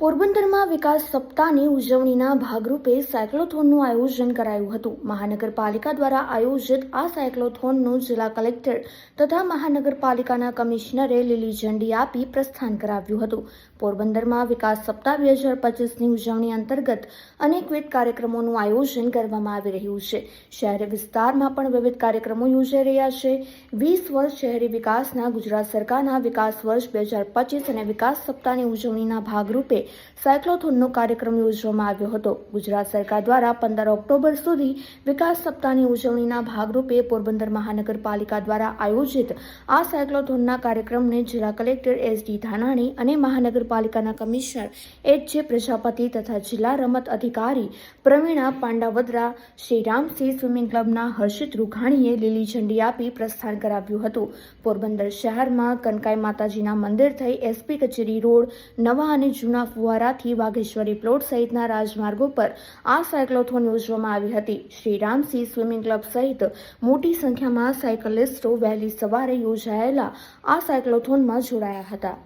પોરબંદરમાં વિકાસ સપ્તાહની ઉજવણીના ભાગરૂપે સાયક્લોથોનનું આયોજન કરાયું હતું. મહાનગરપાલિકા દ્વારા આયોજિત આ સાયક્લોથોનનું જિલ્લા કલેક્ટર તથા મહાનગરપાલિકાના કમિશનરે લીલી ઝંડી આપી પ્રસ્થાન કરાવ્યું હતું. પોરબંદરમાં વિકાસ સપ્તાહ બે હજાર પચીસની ઉજવણી અંતર્ગત અનેકવિધ કાર્યક્રમોનું આયોજન કરવામાં આવી રહ્યું છે. શહેરી વિસ્તારમાં પણ વિવિધ કાર્યક્રમો યોજાઈ રહ્યા છે. વીસ વર્ષ શહેરી વિકાસના ગુજરાત સરકારના વિકાસ વર્ષ બે હજાર પચીસ અને વિકાસ સપ્તાહની ઉજવણીના ભાગરૂપે સાયક્લોથોનનો કાર્યક્રમ યોજવામાં આવ્યો હતો. ગુજરાત સરકાર દ્વારા પંદર ઓક્ટોબર સુધી વિકાસ સપ્તાહની ઉજવણીના ભાગરૂપે પોરબંદર મહાનગરપાલિકા દ્વારા આયોજિત આ સાયક્લોથોનના કાર્યક્રમને જિલ્લા કલેક્ટર એસ ડી ધાનાણી અને મહાનગરપાલિકાના કમિશનર એચ જે પ્રજાપતિ તથા જિલ્લા રમત અધિકારી પ્રવીણા પાંડાવદરા શ્રીરામસિંહ સ્વિમિંગ ક્લબના હર્ષિત રૂઘાણીએ લીલી ઝંડી આપી પ્રસ્થાન કરાવ્યું હતું. પોરબંદર શહેરમાં કનકાઈ માતાજીના મંદિર થઈ એસપી કચેરી રોડ, નવા અને જૂના ફુવારાથી વાઘેશ્વરી પ્લોટ સહિતના રાજમાર્ગો પર આ સાયક્લોથોન યોજવામાં આવી હતી. શ્રીરામસિંહ સ્વિમિંગ ક્લબ સહિત મોટી સંખ્યામાં સાયકલિસ્ટો વહેલી સવારે યોજાયેલા આ સાયક્લોથોનમાં જોડાયા હતા.